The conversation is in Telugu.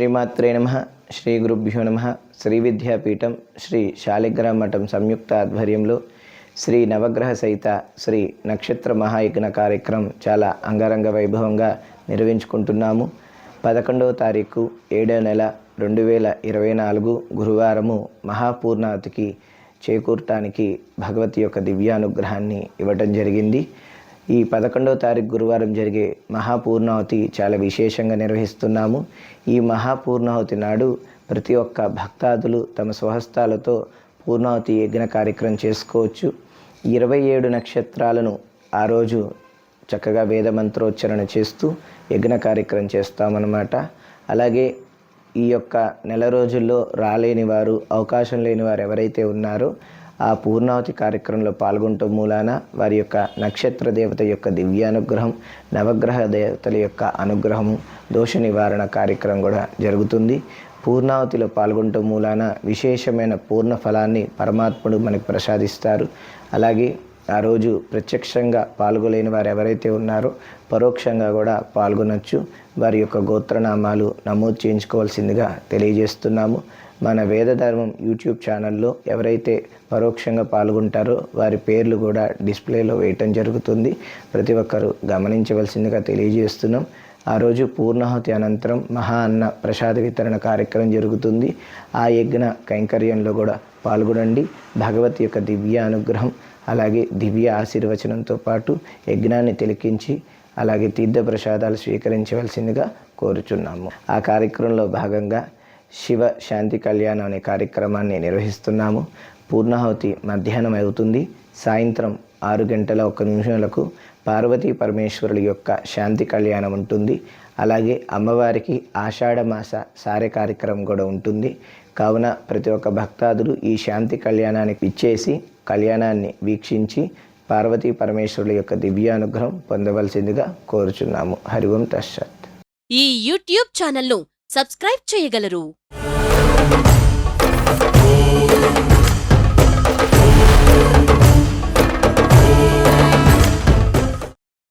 శ్రీమాత్రే నమ శ్రీ గురుభ్యో నమ శ్రీ విద్యాపీఠం శ్రీ శాలిగ్రామ మఠం సంయుక్త ఆధ్వర్యంలో శ్రీ నవగ్రహ సహిత శ్రీ నక్షత్ర మహాయజ్ఞ కార్యక్రమం చాలా అంగరంగ వైభవంగా నిర్వహించుకుంటున్నాము. పదకొండవ తారీఖు ఏడో నెల రెండు వేల ఇరవై నాలుగు గురువారము మహాపూర్ణాతికి చేకూరటానికి భగవతి యొక్క దివ్యానుగ్రహాన్ని ఇవ్వటం జరిగింది. ఈ పదకొండవ తారీఖు గురువారం జరిగే మహాపూర్ణావతి చాలా విశేషంగా నిర్వహిస్తున్నాము. ఈ మహాపూర్ణావతి నాడు ప్రతి ఒక్క భక్తాదులు తమ స్వహస్తాలతో పూర్ణావతి యజ్ఞ కార్యక్రమం చేసుకోవచ్చు. ఇరవై ఏడు నక్షత్రాలను ఆ రోజు చక్కగా వేద మంత్రోచ్చరణ చేస్తూ యజ్ఞ కార్యక్రమం చేస్తామన్నమాట. అలాగే ఈ యొక్క నెల రోజుల్లో రాలేని వారు అవకాశం లేని వారు ఎవరైతే ఉన్నారో ఆ పూర్ణావతి కార్యక్రమంలో పాల్గొంటూ మూలాన వారి యొక్క నక్షత్ర దేవత యొక్క దివ్యానుగ్రహం నవగ్రహ దేవతల యొక్క అనుగ్రహము దోష నివారణ కార్యక్రమం కూడా జరుగుతుంది. పూర్ణావతిలో పాల్గొనటం మూలాన విశేషమైన పూర్ణ ఫలాన్ని పరమాత్ముడు మనకు ప్రసాదిస్తారు. అలాగే ఆ రోజు ప్రత్యక్షంగా పాల్గొలేని వారు ఎవరైతే ఉన్నారో పరోక్షంగా కూడా పాల్గొనొచ్చు. వారి యొక్క గోత్రనామాలు నమోదు చేయించుకోవాల్సిందిగా తెలియజేస్తున్నాము. మన వేదధర్మం యూట్యూబ్ ఛానల్లో ఎవరైతే పరోక్షంగా పాల్గొంటారో వారి పేర్లు కూడా డిస్ప్లేలో వేయటం జరుగుతుంది. ప్రతి ఒక్కరూ గమనించవలసిందిగా తెలియజేస్తున్నాం. ఆ రోజు పూర్ణాహుతి అనంతరం మహా అన్న ప్రసాద వితరణ కార్యక్రమం జరుగుతుంది. ఆ యజ్ఞ కైంకర్యంలో కూడా పాల్గొనండి. భగవతి యొక్క దివ్య అనుగ్రహం అలాగే దివ్య ఆశీర్వచనంతో పాటు యజ్ఞాన్ని తిలకించి అలాగే తీర్థ ప్రసాదాలు స్వీకరించవలసిందిగా కోరుచున్నాము. ఆ కార్యక్రమంలో భాగంగా శివ శాంతి కళ్యాణం అనే కార్యక్రమాన్ని నిర్వహిస్తున్నాము. పూర్ణాహుతి మధ్యాహ్నం అవుతుంది. సాయంత్రం ఆరు గంటల ఒక్క నిమిషాలకు పార్వతీ పరమేశ్వరుల యొక్క శాంతి కళ్యాణం ఉంటుంది. అలాగే అమ్మవారికి ఆషాఢమాస సారె కార్యక్రమం కూడా ఉంటుంది. కావున ప్రతి ఒక్క భక్తాదులు ఈ శాంతి కళ్యాణానికి ఇచ్చేసి కళ్యాణాన్ని వీక్షించి పార్వతీ పరమేశ్వరుల యొక్క దివ్యానుగ్రహం పొందవలసిందిగా కోరుచున్నాము. హరి ఓం తస్సత్ ఈ యూట్యూబ్ ఛానల్ను సబ్స్క్రైబ్ చేయగలరు.